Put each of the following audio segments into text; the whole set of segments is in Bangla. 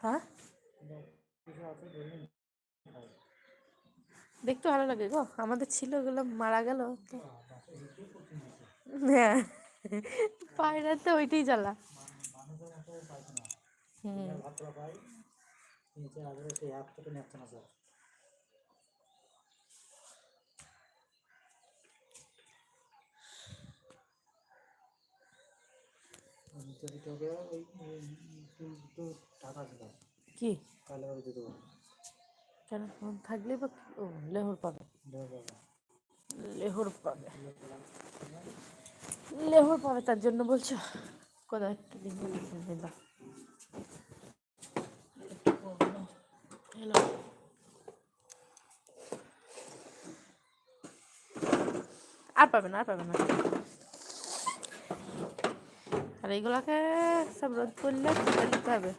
হ্যাঁ? দেখতে ভালো লাগে গো। আমাদের ছিল ওগুলো মারা গেল। তো হ্যাঁ পায়রাতে ওইটাই জ্বালা। হুম। কি? কেন? ফোন থাকলে বা ও লেহর পাবে। লেহর পাবে। লেহর পাবে। তার জন্য বলছো? কোথায়? একটা দিন হ্যালো। আর পাবে না আর পাবে না। আর এইগুলাকে সব রোদ করলে দিতে হবে।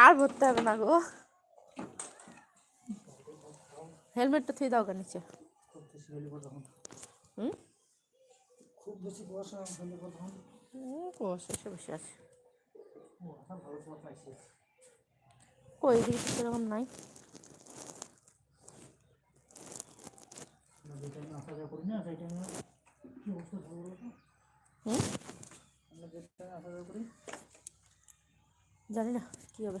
আর ভরতে হবে না গো। হেলমেটটা থুই দাও নিচে। খুব বেশি কুয়াশা কুয়াশা এসে বসে আছে কুয়াশা ভালো কুয়াশা পাইছে কই দিকে তো সেরকম নাই। জানি না কি আসা যাওয়া করি না সেই টাইমে কি অবস্থা ভালো বলো তো হুম আমরা যে টাইমে আসা যাওয়া করি জানি না কি হবে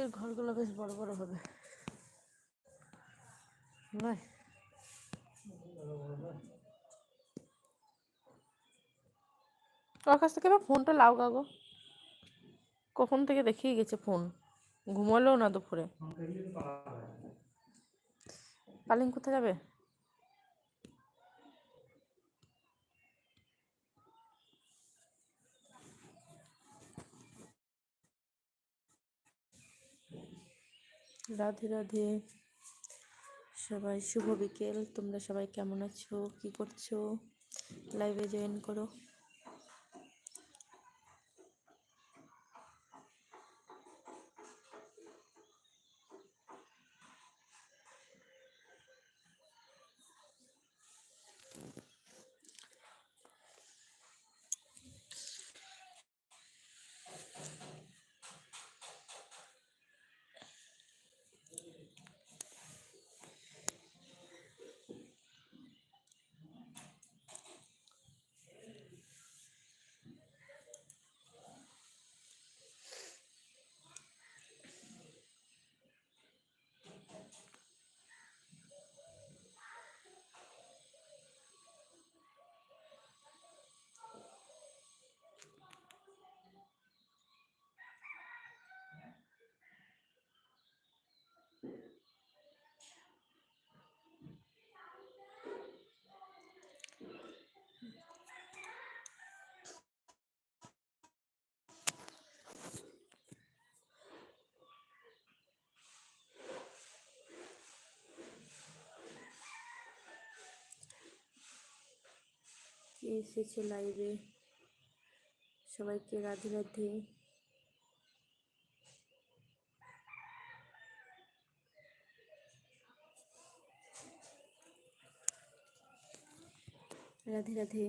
এদের ঘরগুলো বেশ বড় বড় হবে। নয় কাছ থেকে এবার ফোনটা লাও গাগো কখন থেকে দেখিয়ে গেছে ফোন? ঘুমালেও না দুপুরে? পালিং কোথায় যাবে? রাধে রাধে। সবাই শুভ বিকেল। তোমরা সবাই কেমন আছো? কি করছ? লাইভে জয়েন করো। কে এসেছে লাইভে সবাইকে রাধে রাধে। রাধে রাধে।